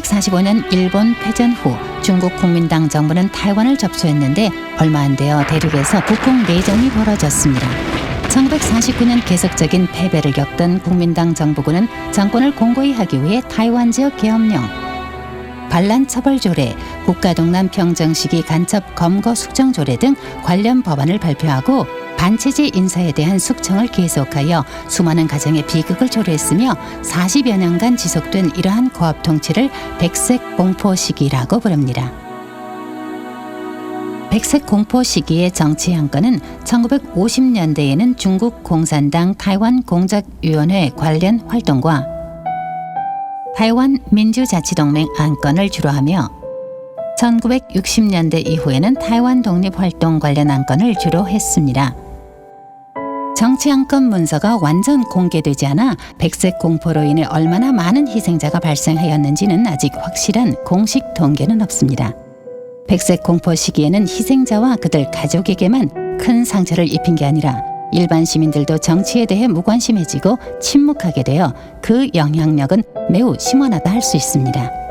1945년 일본 패전 후 중국 국민당 정부는 타이완을 접수했는데 얼마 안 되어 대륙에서 북북 내전이 벌어졌습니다. 1949년 계속적인 패배를 겪던 국민당 정부군은 정권을 공고히 하기 위해 타이완 지역 계엄령, 반란 처벌 조례, 국가 동남 평정 시기 간첩 검거 숙정 조례 등 관련 법안을 발표하고 반체제 인사에 대한 숙청을 계속하여 수많은 가정의 비극을 초래했으며 40여 년간 지속된 이러한 고압 통치를 백색 공포 시기라고 부릅니다. 백색 공포 시기의 정치 양건은 1950년대에는 중국 공산당 타이완 공작위원회 관련 활동과 타이완 민주자치동맹 안건을 주로 하며 1960년대 이후에는 타이완 독립 활동 관련 안건을 주로 했습니다. 정치 안건 문서가 완전 공개되지 않아 백색 공포로 인해 얼마나 많은 희생자가 발생하였는지는 아직 확실한 공식 통계는 없습니다. 백색 공포 시기에는 희생자와 그들 가족에게만 큰 상처를 입힌 게 아니라 일반 시민들도 정치에 대해 무관심해지고 침묵하게 되어 그 영향력은 매우 심원하다 할 수 있습니다.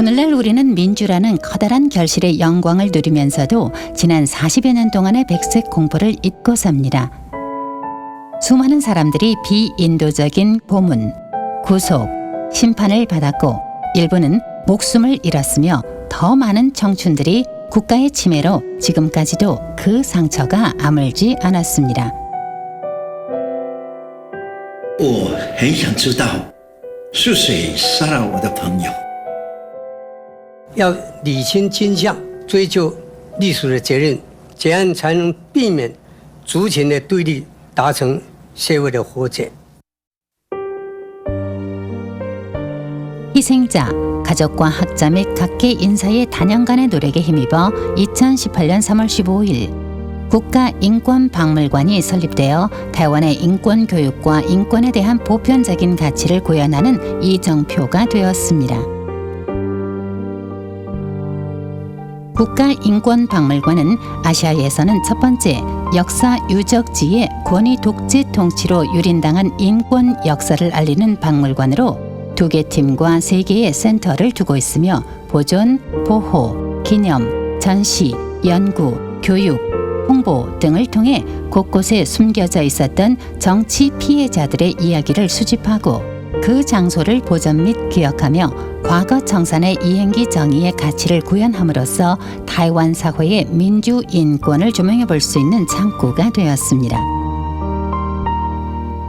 오늘날 우리는 민주라는 커다란 결실의 영광을 누리면서도 지난 40여 년 동안의 백색 공포를 잊고 삽니다. 수많은 사람들이 비인도적인 고문, 구속, 심판을 받았고 일부는 목숨을 잃었으며 더 많은 청춘들이 국가의 침해로 지금까지도 그 상처가 아물지 않았습니다. 我很想知道是谁杀了我的朋友。 要理清真相，追究隶属的责任，这样才能避免族群的对立，达成社会的和解。 희생자, 가족과 학자 및 각계 인사의 단연간의 노력에 힘입어 2018년 3월 15일 국가인권박물관이 설립되어台湾의 인권 교육과 인권에 대한 보편적인 가치를 구현하는 이정표가 되었습니다. 국가인권박물관은 아시아에서는 첫 번째 역사 유적지의 권위 독재 통치로 유린당한 인권 역사를 알리는 박물관으로 두 개 팀과 세 개의 센터를 두고 있으며 보존, 보호, 기념, 전시, 연구, 교육, 홍보 등을 통해 곳곳에 숨겨져 있었던 정치 피해자들의 이야기를 수집하고 그 장소를 보존 및 기억하며 과거 청산의 이행기 정의의 가치를 구현함으로써 타이완 사회의 민주 인권을 조명해 볼 수 있는 창구가 되었습니다.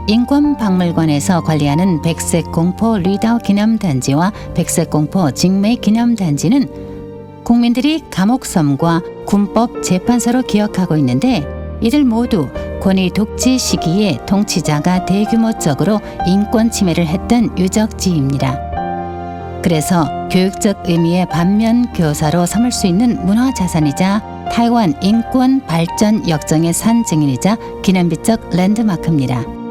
인권박물관에서 관리하는 백색 공포 리다오 기념단지와 백색 공포 직매 기념단지는 국민들이 감옥섬과 군법 재판소로 기억하고 있는데 이들 모두 권위 독재 시기에 통치자가 대규모적으로 인권 침해를 했던 유적지입니다. 그래서 교육적 의미의 반면 교사로 삼을 수 있는 문화 자산이자 타이완 인권 발전 역정의 산 증인이자 기념비적 랜드마크입니다.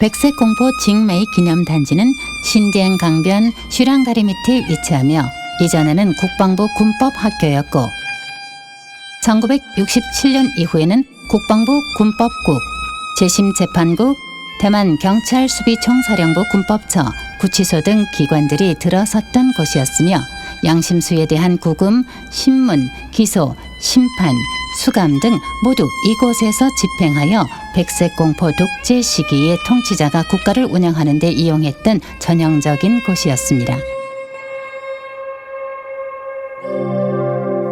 백색 공포 직메이 기념단지는 신디엔 강변 슈랑다리 밑에 위치하며 이전에는 국방부 군법 학교였고 1967년 이후에는 국방부 군법국, 재심재판국, 대만 경찰 수비총사령부 군법처, 구치소 등 기관들이 들어섰던 곳이었으며 양심수에 대한 구금, 신문, 기소, 심판, 수감 등 모두 이곳에서 집행하여 백색 공포 독재 시기에 통치자가 국가를 운영하는 데 이용했던 전형적인 곳이었습니다.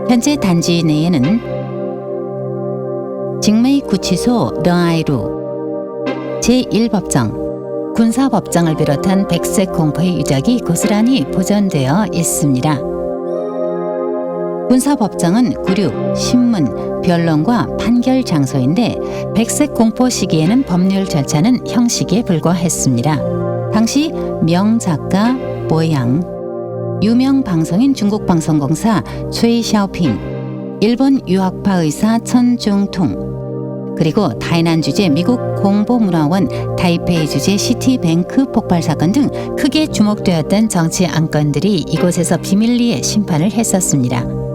현재 단지 내에는 직메이 구치소 르아이루 제1법정, 군사법정을 비롯한 백색 공포의 유적이 고스란히 보존되어 있습니다. 군사법정은 구륙, 신문, 변론과 판결 장소인데 백색 공포 시기에는 법률 절차는 형식에 불과했습니다. 당시 명작가 모양, 유명 방송인 중국 방송공사 최 샤오핑, 일본 유학파 의사 천중통, 그리고 타이난 주재 미국 공보문화원 타이페이 주재 시티뱅크 폭발 사건 등 크게 주목되었던 정치 안건들이 이곳에서 비밀리에 심판을 했었습니다.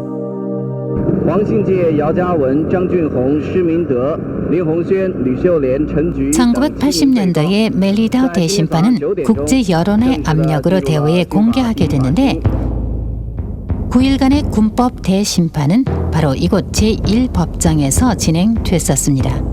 1980년도에 멜리다우 대심판은 국제 여론의 압력으로 대회에 공개하게 됐는데 9일간의 군법 대심판은 바로 이곳 제1법정에서 진행됐었습니다.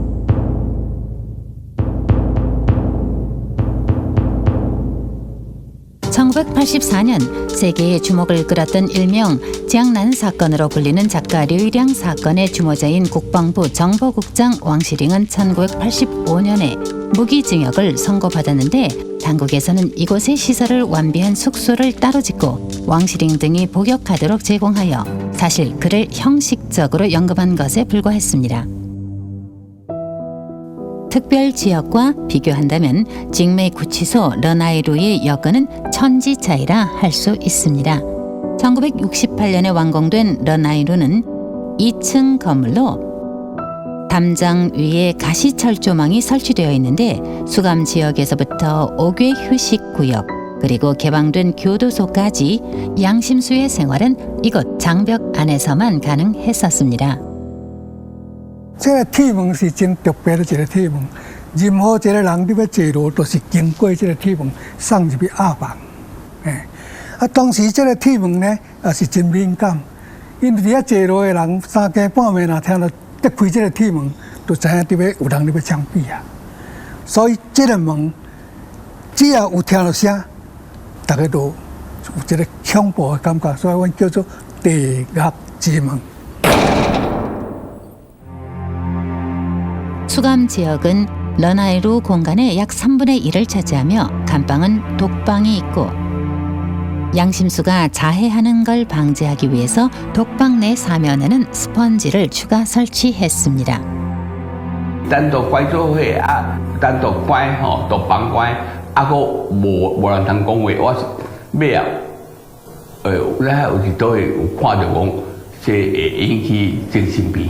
(1984년) 세계의 주목을 끌었던 일명 지양난 사건으로 불리는 작가 류일양 사건의 주모자인 국방부 정보국장 왕시링은 1985년에 무기징역을 선고받았는데 당국에서는 이곳의 시설을 완비한 숙소를 따로 짓고 왕시링 등이 복역하도록 제공하여 사실 그를 형식적으로 연금한 것에 불과했습니다. 특별 지역과 비교한다면 직메 구치소 런아이루의 여건은 천지 차이라 할 수 있습니다. 1968년에 완공된 런아이루는 2층 건물로 담장 위에 가시철조망이 설치되어 있는데 수감 지역에서부터 5개 휴식 구역 그리고 개방된 교도소까지 양심수의 생활은 이곳 장벽 안에서만 가능했었습니다. 这个铁门是真特别的一个铁门，任何一个人你要坐牢，都是经过这个铁门送入去鸭房。哎，啊，当时这个铁门呢，也是真敏感，因为伫遐坐牢的人三更半夜若听到得开这个铁门，就知影伫要有人伫要枪毙啊。所以这个门只要有听到声，大家都有一个恐怖的感觉，所以阮叫做地狱之门。 수감 지역은 런아이루 공간의 약 3분의 1을 차지하며 감방은 독방이 있고 양심수가 자해하는 걸 방지하기 위해서 독방 내 사면에는 스펀지를 추가 설치했습니다. 单独关做伙啊，单独关吼，独房关，啊个无无人通讲话，我是尾啊，诶，咱有时都会有看到讲，这会引起精神病，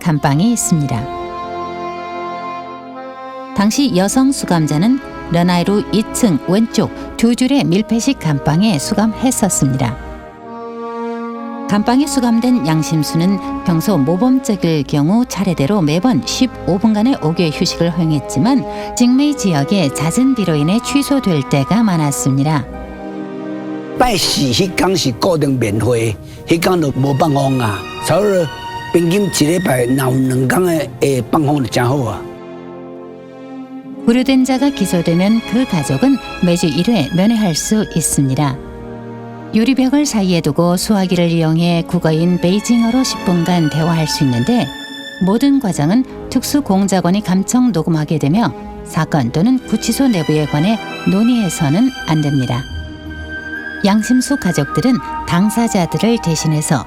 감방이 있습니다. 당시 여성 수감자는 런아이루 2층 왼쪽 두 줄의 밀폐식 감방에 수감했었습니다. 감방에 수감된 양심수는 평소 모범적일 경우 차례대로 매번 15분간의 5개 휴식을 허용했지만 직메이 지역의 잦은 비로 인해 취소될 때가 많았습니다. 拜四迄天是固定免费，迄天就无放风啊。差不 多平均一礼拜若有两天的会放风就真好啊。 구류된 자가 기소되면 그 가족은 매주 1회 면회할 수 있습니다. 유리벽을 사이에 두고 수화기를 이용해 국어인 베이징어로 10분간 대화할 수 있는데 모든 과정은 특수 공작원이 감청 녹음하게 되며 사건 또는 구치소 내부에 관해 논의해서는 안 됩니다. 양심수 가족들은 당사자들을 대신해서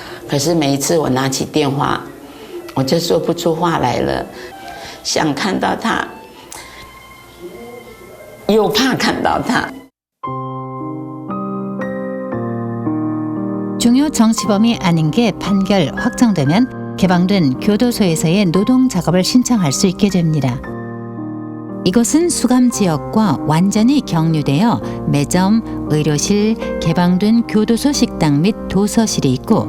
可是每一次我拿起电话，我就说不出话来了，想看到他，又怕看到他。 중요 정치범이 아닌 게 판결 확정되면 개방된 교도소에서의 노동 작업을 신청할 수 있게 됩니다. 이곳은 수감 지역과 완전히 격류되어 매점, 의료실, 개방된 교도소 식당 및 도서실이 있고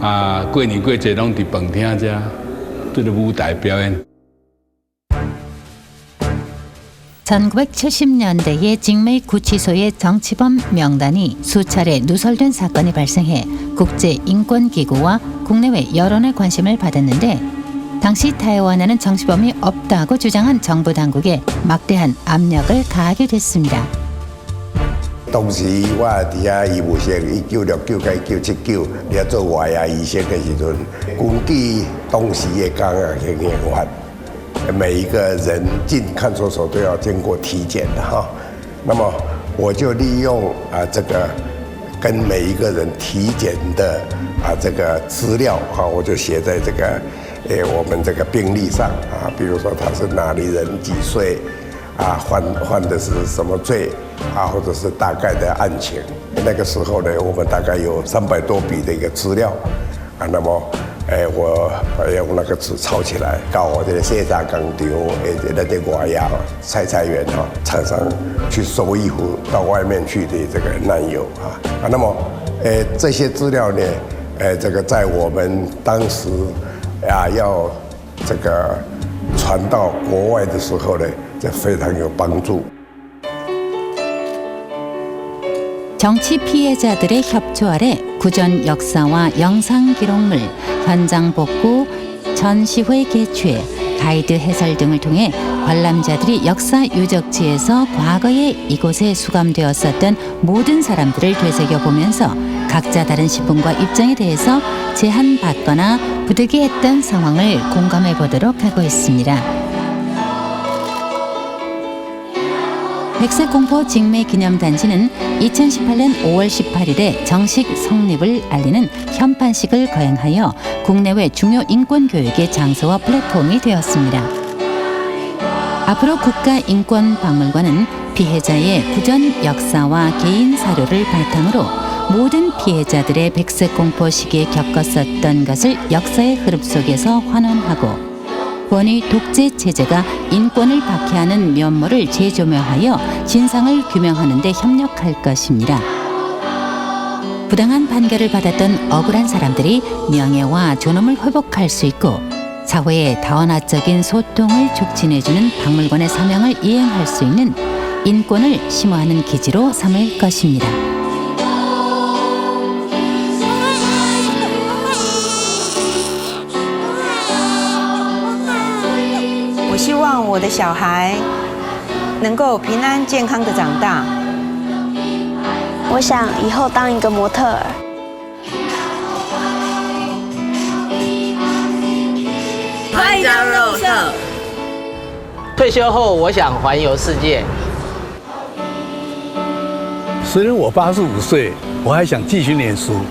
啊过年过节拢伫饭厅遮对着舞台表演。 1970년대에 직메이 구치소의 정치범 명단이 수차례 누설된 사건이 발생해 국제인권기구와 국내외 여론의 관심을 받았는데 당시 타이완에는 정치범이 없다고 주장한 정부 당국에 막대한 압력을 가하게 됐습니다. 当时我伫遐医务室，一九六九到一九七九，咧做外牙医生的时阵，根据当时的港啊行刑法，每一个人进看守所都要经过体检的哈。那么我就利用啊这个跟每一个人体检的啊这个资料哈，我就写在这个诶我们这个病历上啊，比如说他是哪里人，几岁。啊，犯犯的是什么罪啊，或者是大概的案情。那个时候呢，我们大概有三百多笔的一个资料啊。那么，哎，我用那个纸抄起来，告我这个卸炸工厂，诶，那个外牙菜菜园哈，常常去收衣服到外面去的这个男友啊啊。那么，诶，这些资料呢，诶，这个在我们当时啊要这个传到国外的时候呢。这非常有帮助。 정치 피해자들의 협조 아래 구전 역사와 영상 기록물, 현장 복구, 전시회 개최, 가이드 해설 등을 통해 관람자들이 역사 유적지에서 과거에 이곳에 수감되었었던 모든 사람들을 되새겨 보면서 각자 다른 신분과 입장에 대해서 제한받거나 부득이했던 상황을 공감해 보도록 하고 있습니다. 백색공포 직매 기념 단지는 2018년 5월 18일에 정식 성립을 알리는 현판식을 거행하여 국내외 중요 인권 교육의 장소와 플랫폼이 되었습니다. 앞으로 국가인권박물관은 피해자의 구전 역사와 개인 사료를 바탕으로 모든 피해자들의 백색공포 시기에 겪었었던 것을 역사의 흐름 속에서 환원하고 권위 독재 체제가 인권을 박해하는 면모를 재조명하여 진상을 규명하는 데 협력할 것입니다. 부당한 판결을 받았던 억울한 사람들이 명예와 존엄을 회복할 수 있고 사회의 다원화적인 소통을 촉진해주는 박물관의 사명을 이행할 수 있는 인권을 심화하는 기지로 삼을 것입니다. 我的小孩能够平安健康的长大。我想以后当一个模特儿。欢迎加入社。退休后，我想环游世界。虽然我八十五岁，我还想继续念书。